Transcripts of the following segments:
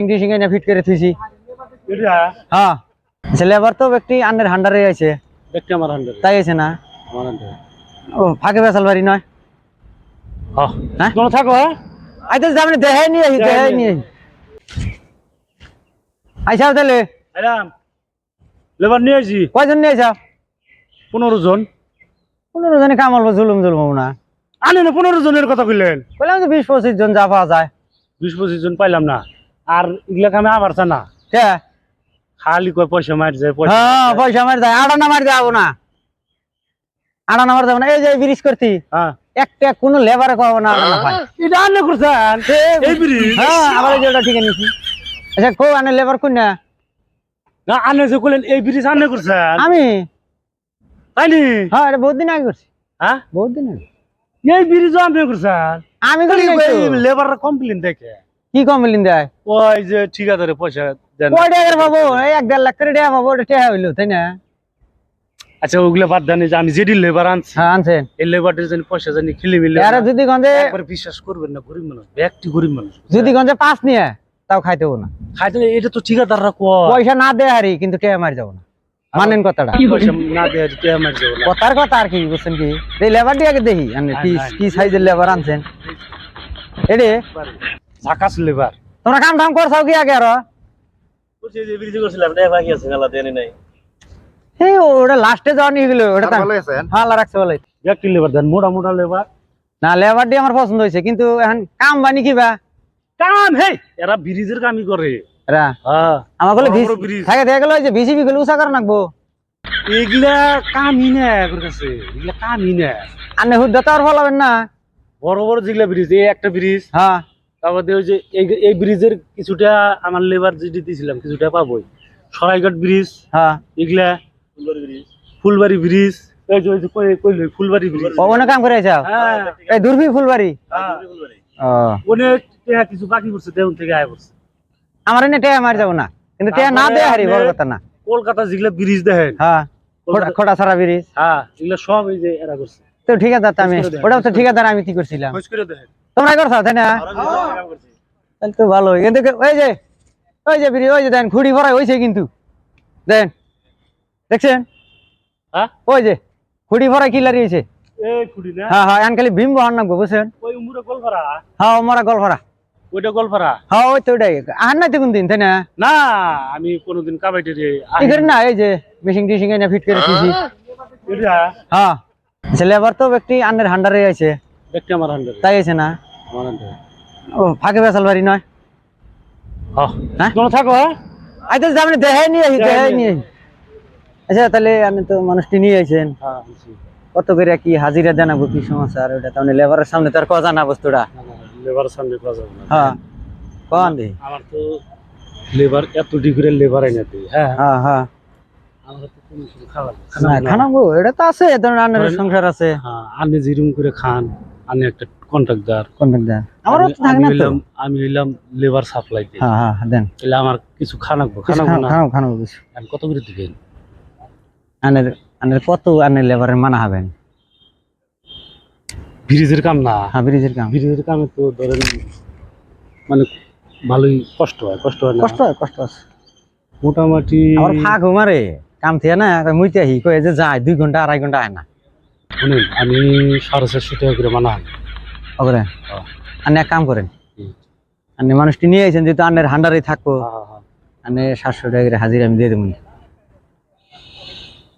English English fit করে থুইছি। হ্যাঁ। Labour তো ব্যক্তি আন্ডার হান্ডারে আছে দেখতে আমার হান্ডারে তাই আছে না? আমার হান্ডারে ও ফাঁকে বেসাল বাড়ি নয়। হ্যাঁ। হ্যাঁ? তোমরা থাকো হ্যাঁ? আইতে যাবেন দেখাই নিয়ে আহি দেখাই দেখাই নিয়ে নিয়ে আইসা তাহলে? এরাম লেবার নিয়ে আসি। কয়জন নিয়ে আইসা পনেরো জন। পনেরো জনে কামাল জুলুম জুলুম না। আনে না পনেরো জনের কথা কইলেন। বললাম যে বিশ পঁচিশ জন যা পাওয়া যায়। বিশ পঁচিশ জন পাইলাম না। আর এগুলা কামে আমার চা না। কে? খালি কয় পয়সা মার যায় পয়সা হ্যাঁ মার। পয়সা মারি যায় আড়ানা মারি যাব না। আড়ানা মারি যাব না এই যে ব্রিজ করতি হ্যাঁ। একটা কোনো লেবারে কব না এটা আনে করছেন? এই ব্রিজ? হ্যাঁ আবার এই যে ঠিক নিছি আচ্ছা কো আনে লেবার কোন না? না আনে যে কইলেন এই ব্রিজ আনে করছেন? আমি? হ্যাঁ এটা বহুত দিন আগে করছি। হ্যাঁ? বহুত দিন আগে। এই ব্রিজ আনে করছেন? আমি করি কমপ্লেন দেখে। কি কমলিন দেয়? ওই যে ঠিকাদারে পয়সা দেন। কয় টাকার পাবো? এই এক দেড় লাখ করে টাকা পাবো ওটা টাকা হইল তাই না? আচ্ছা ওগুলা বাদ দেন যে আমি যেটি লেবার আনছি হ্যাঁ আনছেন। এই লেবারটা জানি পয়সা জানি খেলে মিলে আরে যদি গঞ্জে একবার বিশ্বাস করবেন না গরিব মানুষ ব্যক্তি গরিব মানুষ যদি গঞ্জে পাঁচ নিয়ে তাও খাইতে না। খাইতে এটা তো ঠিকাদাররা কয়। পয়সা না দেয় হারি কিন্তু টাকা মারি যাব না। মানেন কথাটা। না দেয় কে আমার যাব না। কথার কথা আর কি বুঝছেন কি? এই লেবার দিয়ে আগে দেখি আনে কি হ্যাঁ, কি সাইজের লেবার আনছেন? এডে ঝাকাস লেবার। তোমরা কাম ঠাম করছাও কি আগে আরও? এই ওটা লাস্টে যাওয়া নিয়ে গেলো ওটা তো- হ্যাঁ আল্লাহ রাখছে বলে ব্যক্তি লেবার দেন মোটা মোটা লেবার। না লেবার দিয়ে আমার পছন্দ হয়েছে কিন্তু এখন কাম বানি কি বা? কাম হে এরা ব্রিজের কামই করে। এরা? হ্যাঁ আমার বড় ব্রিজ। থাকে দেখে গেলো যে ভিসি বিকেল উষা করে নাকবো। এগুলা কামই না এগুলোর কাছে এগুলা কামই না। আনে হুদ্দ তো আর ফলাবেন না। বড় বড় যেগুলা ব্রিজ এই একটা ব্রিজ হ্যাঁ। তারপর দিয়ে ওই যে এই- এই ব্রিজের কিছুটা আমার লেবার যেটি দিয়েছিলাম কিছুটা পাবোই। সরাইঘাট ব্রিজ হ্যাঁ। এগুলা ফুলবাড়ি ব্রিজ এই যে ওই যে কই- ফুলবাড়ি ব্রিজ ওখানে কাম করে যাও হ্যাঁ। এই দুর্বি ফুলবাড়ি? হ্যাঁ। অনেক কিছু বাকি করছে দেউন থেকে আয় করছে আমার এনে টেয়া মারি যাব না। কিন্তু টেয়া না দেয় হারি বড় কথা না। কলকাতা যেগুলা ব্রিজ দেখেন হ্যাঁ খোটা- খোটা সারা ব্রিজ হ্যাঁ এগুলা সব এই যে এরা করছে। তো ঠিক আছে আমি ওটাও তো ঠিক আছে আমি কি করছিলাম? খোঁজ করে দেখেন। তোমরা করছ তাই না? তাহলে তো ভালো। কিন্তু ওই যে ওই যে ব্রিজ ওই যে দেন খুঁড়ি ভরাই হয়েছে কিন্তু। দেন দেখছেন? হ্যাঁ? ওই যে খুঁড়ি ভরাই কি লারিয়েছে এই খুঁড়ি না? হ্যাঁ হ্যাঁ খালি ভীম বুঝছেন? হ্যাঁ মরা ওইটা হ্যাঁ ওই তো ওটাই আহান নাই তো কোন দিন তাই না? না আমি কোনোদিন কাবাইটে কি না এই যে মেশিন টিশিং এনে ফিট করে দিয়েছি এটা? হ্যাঁ লেবার তো ব্যক্তি আন্ডার হান্ডারে আছে। দেখতে আমার তাই আছে না? আমার ও ফাঁকে বেসাল বাড়ি নয়? হ্যাঁ? তোমরা থাকো হ্যাঁ? আইতে যাবেন দেখাই নিয়ে আহি দেখাই দেখাই নিয়ে নিয়ে আচ্ছা তাহলে আপনি তো মানুষটি নিয়ে আইছেন হ্যাঁ কত করে কি হাজিরা জানাব কি সমস্যা? আর ওটা তাহলে লেবারের সামনে তো আর কথা না বস্তুটা। লেবার সামনে যাবে না। হ্যাঁ কন দি। আমার তো লেবার এত ডিগ্রির লেবার এনে দিই হ্যাঁ? হ্যাঁ হ্যাঁ। খানাবো এটা তো আছে ধরুন ধরেন- সংসার আছে। হ্যাঁ আপনি যেরকম করে খান আমি একটা কন্ট্রাক্টর কন্ট্রাক্টর আমারও তো থাকে না তো। আমি হইলাম লেবার সাপ্লাই দিই হ্যাঁ হ্যাঁ দেন। তাহলে আমার কিছু খানাকবো খানাবো না? খানাবো খানাবো কিছু। আমি কত করে দিবেন? আনের আনের কত আনের লেবারের মানা হবেন? ব্রিজের কাম না। হ্যাঁ ব্রিজের কাম। ব্রিজের কামে তো ধরেন মানে ভালোই কষ্ট হয় কষ্ট হয় না? কষ্ট হয় কষ্ট আছে। মোটামুটি আমার ফাঁক মারে। কাম থেকে না মুইতে আহি কয়ে যে যায় দুই ঘণ্টা আড়াই ঘণ্টা হয় না। শুনেন আমি সাড়ে চারশো টাকা করে মানা হয় ওকে হ্যাঁ। আপনি এক কাম করেন। আপনি মানুষটি নিয়ে আইছেন যেহেতু আন্নের হান্ডারে থাকব হ্যাঁ, হ্যাঁ, হ্যাঁ। আপনি সাতশো টাকা করে হাজিরা আমি দিয়ে দেবো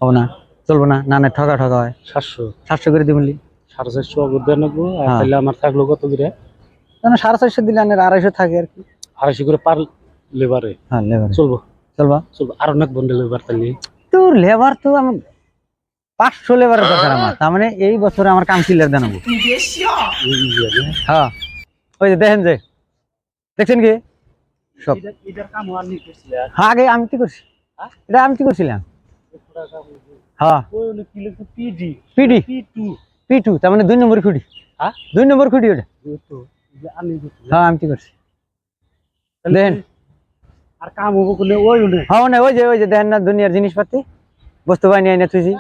হব না চলবো না না না ঠকা ঠকা হয়। সাতশো। সাতশো করে দিবলি সাড়ে চারশো অগর দেন রাখব আর হ্যাঁ। তাহলে আমার থাকল কত করে না সাড়ে চারশো দিলে আনের আড়াইশো থাকে আর কি। আড়াইশো করে পার লেবারে। হ্যাঁ লেবার। চলবো। চলবা। চলবো। আর অনেক বন্ধে লেবার তাহলে? তোর লেবার তো আমার পাঁচশো লেবারের দরকার আমার। তার মানে এই বছরে আমার কাম ক্লিয়ার দেনাবো এই ইয়ে না? হ্যাঁ। ওই যে দেখেন যে দেখছেন কি? সব। আগে আমি কি করছি? এটা আমি করছিলাম? হয়েছে। হ্যাঁ। পিডি পি টু পি তার মানে দুই নম্বর খুঁটি। হ্যাঁ দুই নম্বর খুঁটি ওটা। তো। হ্যাঁ আমি কি করছি? দেখেন। আর কাম হব করলে ওই হ্যাঁ না ওই যে ওই যে দেখেন না দুনিয়ার জিনিসপাতি। বস্তু বাহিনী আইনে তুইছি